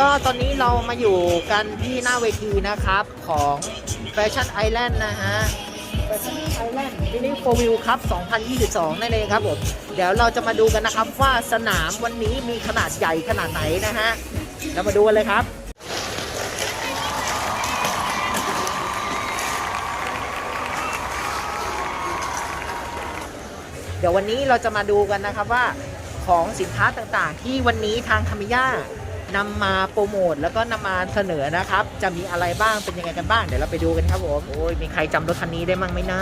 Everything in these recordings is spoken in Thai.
ก็ตอนนี้เรามาอยู่กันที่หน้าเวทีนะครับของ Fashion Island นะฮะ Fashion Island Mini Four Wheel ครับ 2022 นั่นเองครับผม เดี๋ยวเราจะมาดูกันนะครับว่าสนามวันนี้มีขนาดใหญ่ขนาดไหนนะฮะเรามาดูกันเลยครับเดี๋ยววันนี้เราจะมาดูกันนะครับว่าของสินค้าต่างๆ ที่วันนี้ทางธรรมิยา นำมาโปรโมทแล้วก็นำมาเสนอนะครับ จะมีอะไรบ้างเป็นยังไงกันบ้างเดี๋ยวเราไปดูกันครับผมโอ้ยมีใครจำรถคันนี้ได้มั้งไหมนะ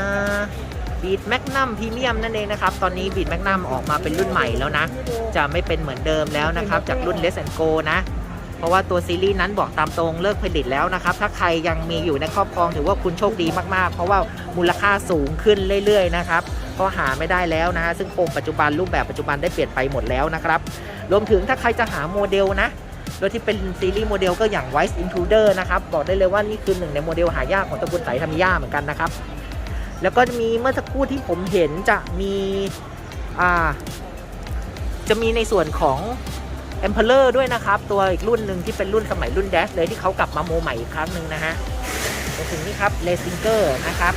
บีดแมกนัมพรีเมียมนั่นเองนะครับ ตอนนี้บีดแมกนัมออกมาเป็นรุ่นใหม่แล้วนะ จะไม่เป็นเหมือนเดิมแล้วนะครับ จากรุ่น Let's Go นะ เพราะว่าตัวซีรีส์นั้นบอกตามตรงเลิกผลิตแล้วนะครับ ถ้าใครยังมีอยู่ในครอบครองถือว่าคุณโชคดีมากๆ เพราะว่ามูลค่าสูงขึ้นเรื่อยๆนะครับเพราะหาไม่ได้แล้วนะฮะซึ่งโครงปัจจุบันรูปแบบปัจจุบันได้เปลี่ยนไปหมดแล้วนะครับ รวมถึงถ้าใครจะหาโมเดลนะ โดยที่เป็นซีรีส์โมเดลก็อย่าง Wise Intruder นะครับ บอกได้เลยว่านี่คือหนึ่งในโมเดลหายากของตระกูลสายธรรมิยาเหมือนกันนะครับ แล้วก็จะมีเมื่อสักครู่ที่ผมเห็นจะมีอ่าจะมีในส่วนของ e m p e r o r ด้วยนะครับ ตัวอีกรุ่นหนึ่งที่เป็นรุ่นสมัยรุ่น Dash เลยที่เขากลับมาโมใหม่อีกครั้งหนึ่งนะฮะรวมถึงนี่ครับ r a c i n g e r นะครับ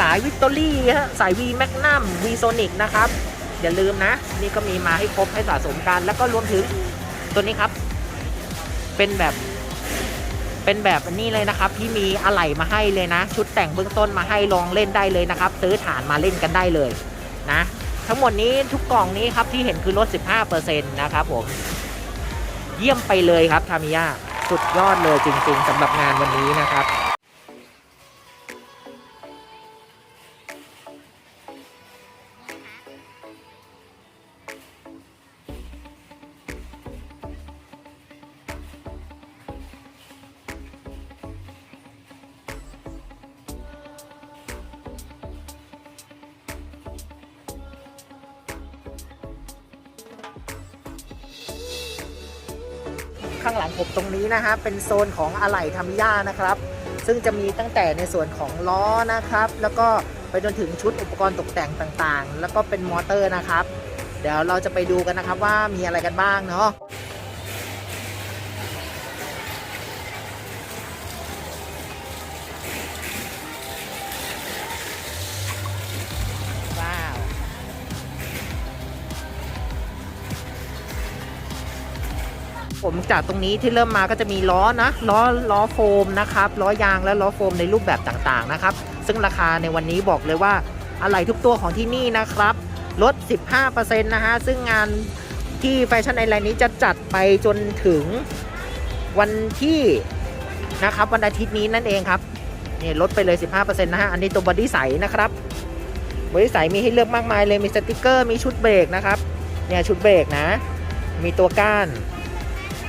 สายวิกตอรี่ฮะสาย V Magnum V Sonic นะครับ อย่าลืมนะ นี่ก็มีมาให้ครบให้สะสมกัน แล้วก็รวมถึง ตัวนี้ครับ เป็นแบบเป็นแบบนี้เลยนะครับ ที่มีอะไหล่มาให้เลยนะ ชุดแต่งเบื้องต้นมาให้ลองเล่นได้เลยนะครับ ซื้อฐานมาเล่นกันได้เลยนะ ทั้งหมดนี้ทุกกล่องนี้ครับที่เห็นคือลด 15%นะครับผมเยี่ยมไปเลยครับทามิยาสุดยอดเลยจริง ๆสำหรับงานวันนี้นะครับ ข้างหลังผมตรงนี้นะฮะเป็นโซนของอะไหล่ทามิยานะครับ ซึ่งจะมีตั้งแต่ในส่วนของล้อนะครับ แล้วก็ไปจนถึงชุดอุปกรณ์ตกแต่งต่างๆ แล้วก็เป็นมอเตอร์นะครับ เดี๋ยวเราจะไปดูกันนะครับว่ามีอะไรกันบ้างเนาะ ผมจากตรงนี้ที่เริ่มมาก็จะมีล้อนะล้อล้อโฟมนะครับล้อยางและล้อโฟมในรูปแบบต่างๆนะครับ ซึ่งราคาในวันนี้บอกเลยว่าอะไหล่ทุกตัวของที่นี่นะครับลด 15%นะฮะซึ่งงานที่แฟชั่นไอแลนด์นี้จะจัดไปจนถึงวันที่นะครับวันอาทิตย์นี้นั่นเองครับนี่ลดไปเลย 15%นะฮะอันนี้ตัวบอดี้ใสนะครับบอดี้ใสมีให้เลือกมากมายเลยมีสติกเกอร์มีชุดเบรกนะครับเนี่ยชุดเบรกนะ มีตัวก้าน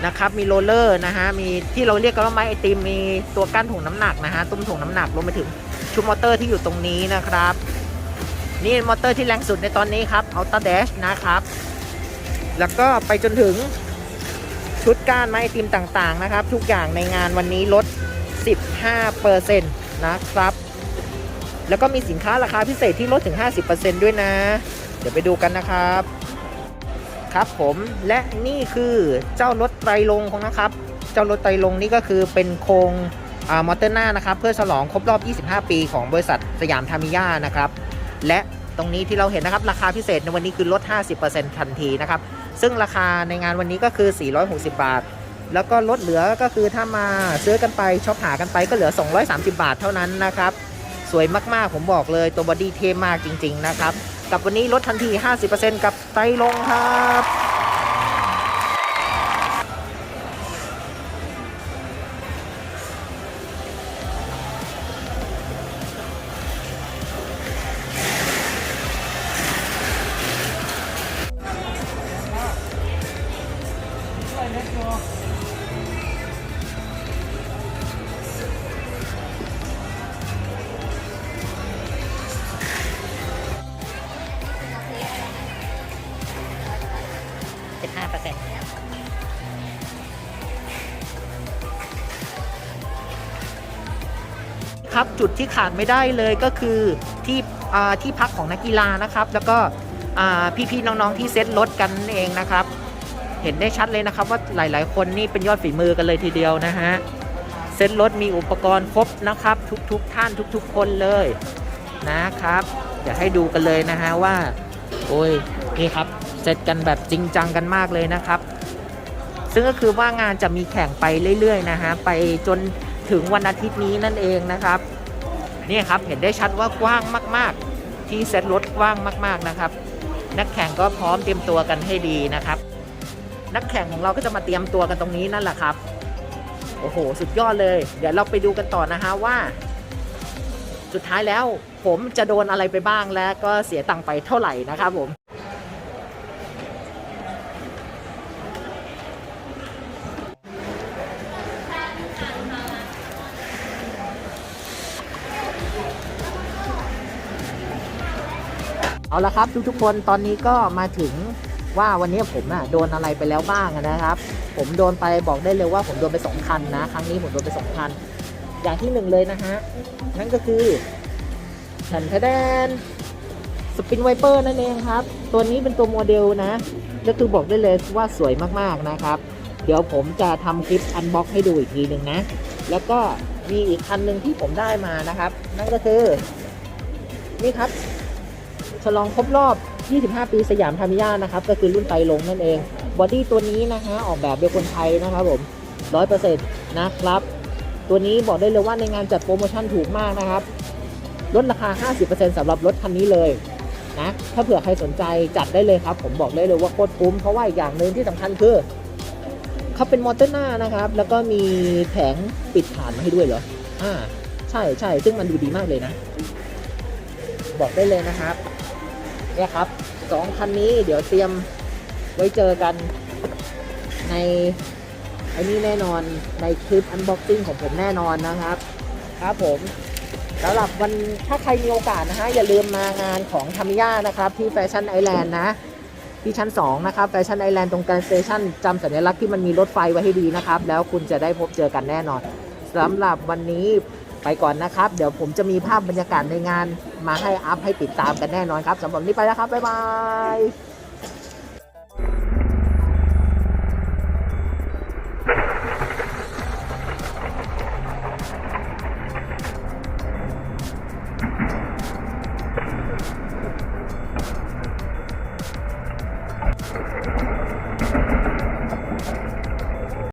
นะครับ มีโรลเลอร์นะฮะ มีที่เราเรียกกันว่าไม้ไอติม มีตัวกั้นถ่วงน้ำหนักนะฮะ ตุ้มถ่วงน้ำหนักรวมไปถึงชุดมอเตอร์ที่อยู่ตรงนี้นะครับ นี่มอเตอร์ที่แรงสุดในตอนนี้ครับอัลต้าเดชนะครับ แล้วก็ไปจนถึงชุดก้านไม้ไอติมต่างๆนะครับ ทุกอย่างในงานวันนี้ลด 15%นะครับ แล้วก็มีสินค้าราคาพิเศษที่ลดถึง 50%ด้วยนะ เดี๋ยวไปดูกันนะครับ ครับผมและนี่คือเจ้ารถไตรลงของนะครับ เจ้ารถไตรลงนี่ก็คือเป็นโครงอมอเตอร์หน้านะครับ เพื่อฉลองครบรอบ 25 ปีของบริษัทสยามทามิยานะครับ และตรงนี้ที่เราเห็นนะครับราคาพิเศษในวันนี้คือลด 50%ทันทีนะครับ ซึ่งราคาในงานวันนี้ก็คือ 460 บาท แล้วก็ลดเหลือก็คือถ้ามาซื้อกันไปช็อปหากันไปก็เหลือ 230 บาทเท่านั้นนะครับ สวยมากๆผมบอกเลยตัวบอดี้เท่มากจริง ๆ นะครับ กับวันนี้ลดทันที 50%กับไตรลงค์ครับ ครับจุดที่ขาดไม่ได้เลยก็คือที่ที่พักของนักกีฬานะครับ แล้วก็พี่ๆน้องๆที่เซ็ตรถกันเองนะครับ เห็นได้ชัดเลยนะครับว่าหลายๆ คนนี่เป็นยอดฝีมือกันเลยทีเดียวนะฮะเซ็ตรถมีอุปกรณ์ครบนะครับ ทุกๆ ท่านทุก ๆ คนเลยนะครับเดี๋ยวให้ดูกันเลยนะฮะว่า โอ้ยนี่ครับเสร็จกันแบบจริงจังกันมากเลยนะครับ ซึ่งก็คือว่างานจะมีแข่งไปเรื่อยๆนะฮะไปจน ถึงวันอาทิตย์นี้นั่นเองนะครับนี่ครับเห็นได้ชัดว่ากว้างมาก ๆ ที่เซตรถกว้างมาก ๆนะครับ นักแข่งก็พร้อมเตรียมตัวกันให้ดีนะครับ นักแข่งของเราก็จะมาเตรียมตัวกันตรงนี้นั่นแหละครับโอ้โห สุดยอดเลย เดี๋ยวเราไปดูกันต่อนะฮะว่า สุดท้ายแล้วผมจะโดนอะไรไปบ้างและก็เสียตังค์ไปเท่าไหร่นะครับผม เอาละครับทุกๆคนตอนนี้ก็มาถึงว่าวันนี้ผมน่ะโดนอะไรไปแล้วบ้างนะครับ ผมโดนไปบอกได้เลยว่าผมโดนไปสองคันนะ ครั้งนี้ผมโดนไปสองคันอย่างที่หนึ่งเลยนะฮะนั่นก็คือฉันทแดนสปินไวเปอร์นั่นเองครับ ตัวนี้เป็นตัวโมเดลนะก็คือบอกได้เลยว่าสวยมากๆนะครับ เดี๋ยวผมจะทำคลิปอันบ็อกให้ดูอีกทีหนึ่งนะ แล้วก็มีอีกคันหนึ่งที่ผมได้มานะครับ นั่นก็คือ นี่ครับ ฉลองครบรอบ 25 ปีสยามธรรมิยานะครับ ก็คือรุ่นไตลงนั่นเอง บอดี้ตัวนี้นะฮะออกแบบโดยคนไทยนะครับผม100%นะครับ ตัวนี้บอกได้เลยว่าในงานจัดโปรโมชั่นถูกมากนะครับ ลดราคา 50%สำหรับรถคันนี้เลยนะถ้าเผื่อใครสนใจจัดได้เลยครับ ผมบอกได้เลยว่าโคตรคุ้มเพราะว่าอีกอย่างหนึ่งที่สำคัญคือเขาเป็นมอเตอร์หน้านะครับ แล้วก็มีแผงปิดฐานมาให้ด้วยเหรออ่าใช่ใช่ซึ่งมันดูดีมากเลยนะ บอกได้เลยนะครับ เนี่ยครับสองคันนี้เดี๋ยวเตรียมไว้เจอกันในไอ้นี่แน่นอนในคลิปอันบ็อกซิ่งของผมแน่นอนนะครับ ครับผมสำหรับวันถ้าใครมีโอกาสนะฮะอย่าลืมมางานของทามิยานะครับ ที่แฟชั่นไอแลนด์นะ ที่ชั้น 2 นะครับแฟชั่นไอแลนด์ตรงการสเตชันจำสัญลักษณ์ที่มันมีรถไฟไว้ให้ดีนะครับ แล้วคุณจะได้พบเจอกันแน่นอนสำหรับวันนี้ ไปก่อนนะครับ เดี๋ยวผมจะมีภาพบรรยากาศในงานมาให้อัพให้ติดตามกันแน่นอนครับสำหรับนนี้ไปแล้วครับบ๊ายบาย